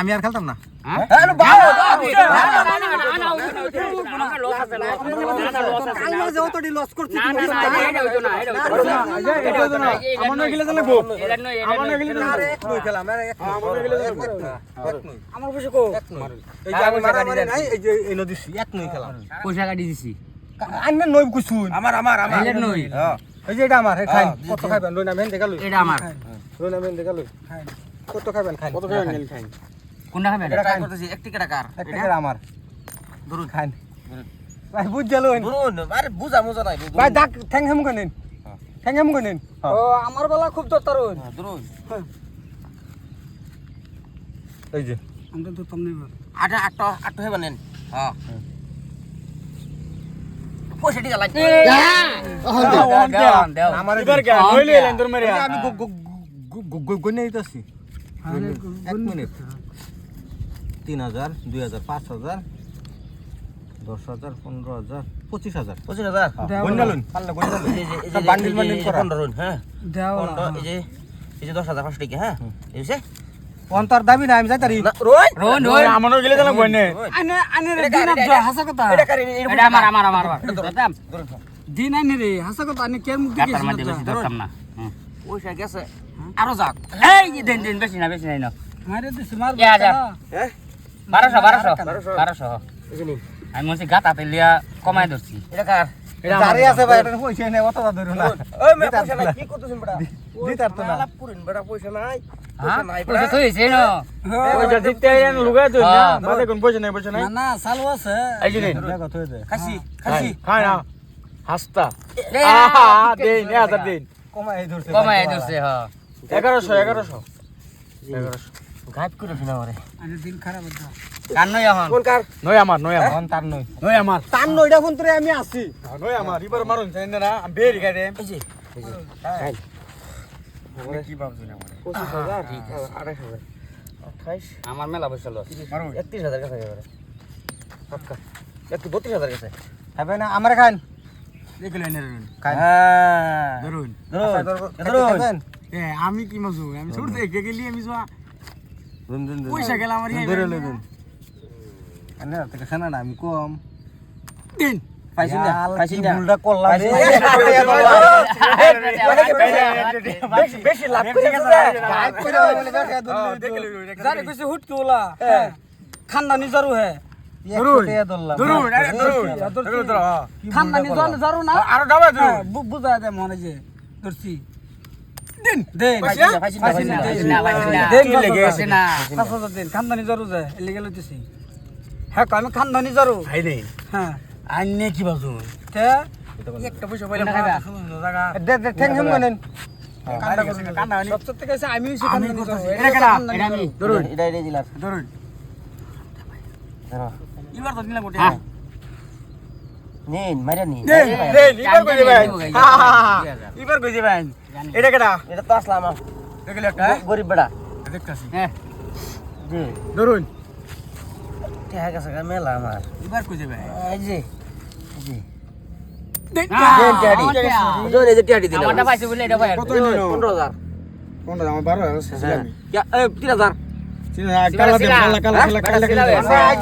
আমি আর খেলতাম না না না না পয়সা কাটি দিছি আন্না নই কুছুন আমার আমার আমার নই এই যে এটা আমার হে খাইন কত খাইবেন লই নামেন দেখা লই এটা আমার লই দেখা লই কত খাইবেন খাইন কত খাই খাই কোনটা খাবেন এটা খাইন করতেছি একটি কেটা কার একটা করে আমার ধরুন খাইন ভাই বুঝ গেলুন ধরুন আরে বুঝা মুজা নাই ভাই ডাক ঠ্যাং হেম করেন ঠ্যাং হেম করেন ও আমার বেলা খুব তো তারুন ধরুন এই যে আমরা তো তমনি আটা আটটা আটটা হয়ে বানেন হ্যাঁ পয়সা টিকা লাগবে আমার এবার কে নইলে এলেন তোর মেরে আমি গনে দিতেছি এক মিনিট তিন হাজার দুই হাজার পাঁচ হাজার দশ হাজার পনেরো হাজার পঁচিশ হাজার। পঁচিশ হাজার? গন্ডালুন পারলে গন্ডালুন এই যে- এই সব যে- বান্ডিল এই যে- বান্ডিল এই যে করা। পনেরো হ্যাঁ। এই যে এই যে দশ হাজার পাঁচশো টাকা হ্যাঁ। এই অন্তর দাবি না আমি আনে আনে রে দিন আপ হাসা কথা। এটা কার, এটা- এটা আমার আমার আমার আমার। দাম দিন আনে রে হাসা কথা আনে কেন মুখ দিকে কাটার বেশি ধরতাম না? পয়সা গেছে। আরও যাক। এই দেন দেন বেশি না বেশি নাই না দিস মার। হ্যাঁ? বারোশো বারোশো বারোশো। এই যে নিন। আমি মনে গাতাতে লিয়া কমাই ধরছি। এটা কার? এগারোশো এগারোশো। এগারোশো। গাইড করে আমারে আনে দিন খারাপ এখন কোন কার? নয় আমার নয় আমার। তার নই নয় আমার। তার নইটা ফোন তোরে আমি আছি। নয় আমার এবার মারুন চাই না আমি বেরি রে এই যে কি আমার? আমার মেলা পয়সা লস। একত্রিশ হাজার গেছে একেবারে পাক্কা একটু বত্রিশ হাজার গেছে না আমারে খান। হ্যাঁ। আমি কি মজু আমি ছোট গেলি আমি যা দুন দুন দুন পয়সা গেল আমার ইয়ে ধরে লই দুন। আনে আর খানা না আমি কম। দিন পাইছি না ইয়াল, না। ভুলটা করলাম। বেশি বেশি লাভ করে গেছে। গাইড করে বলে দেখা দেখলে জানি কিছু হুট তোলা খানদানি জারু হে ধরুন। ধরলাম। ধরুন আরে ধরুন ধরুন ধরুন খানদানি জারু জারু না আরও ডাবা হ্যাঁ, ধরুন বু- মনে যে ধরছি। দিন। দেন লেগে পাঁচ হাজার দিন খানদানি জারু যায় এলে গেলে হ্যাঁ আমি খানদানি জারু ভাই নেই হ্যাঁ। আন্নে কি বাজু? একটা পয়সা? সুন্দর জায়গা। দে দে সবচেয়ে থেকে আছে আমি। ধরুন এবার তো নিলাম গোটে নিন মাইরা নিন দেন এবার কই দিবেন দুই এবার কই দিবেন এটা কেডা? এটা তো আসলাম দেখলে একটা গরিব বেটা দেখতাছি। হ্যাঁ। জি ধরুন। গেছে গা মেলা আমার। এবার কই দিবেন এই যে 12 হ্যাঁ ইয়া, তিন হাজার।